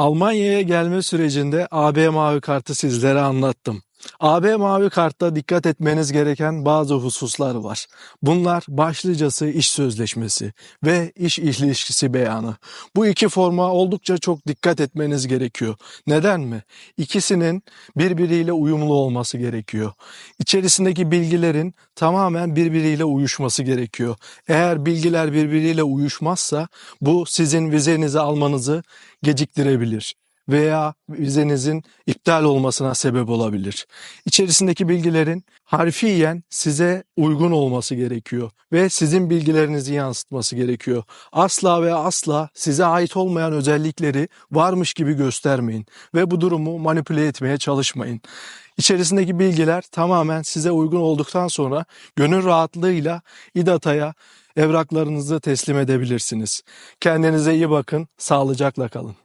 Almanya'ya gelme sürecinde AB Mavi Kart'ı sizlere anlattım. AB Mavi Kart'ta dikkat etmeniz gereken bazı hususlar var. Bunlar başlıcası iş sözleşmesi ve iş ilişkisi beyanı. Bu iki forma oldukça çok dikkat etmeniz gerekiyor. Neden mi? İkisinin birbiriyle uyumlu olması gerekiyor. İçerisindeki bilgilerin tamamen birbiriyle uyuşması gerekiyor. Eğer bilgiler birbiriyle uyuşmazsa bu sizin vizenizi almanızı geciktirebilir veya vizenizin iptal olmasına sebep olabilir. İçerisindeki bilgilerin harfiyen size uygun olması gerekiyor ve sizin bilgilerinizi yansıtması gerekiyor. Asla ve asla size ait olmayan özellikleri varmış gibi göstermeyin ve bu durumu manipüle etmeye çalışmayın. İçerisindeki bilgiler tamamen size uygun olduktan sonra gönül rahatlığıyla İDATA'ya evraklarınızı teslim edebilirsiniz. Kendinize iyi bakın, sağlıcakla kalın.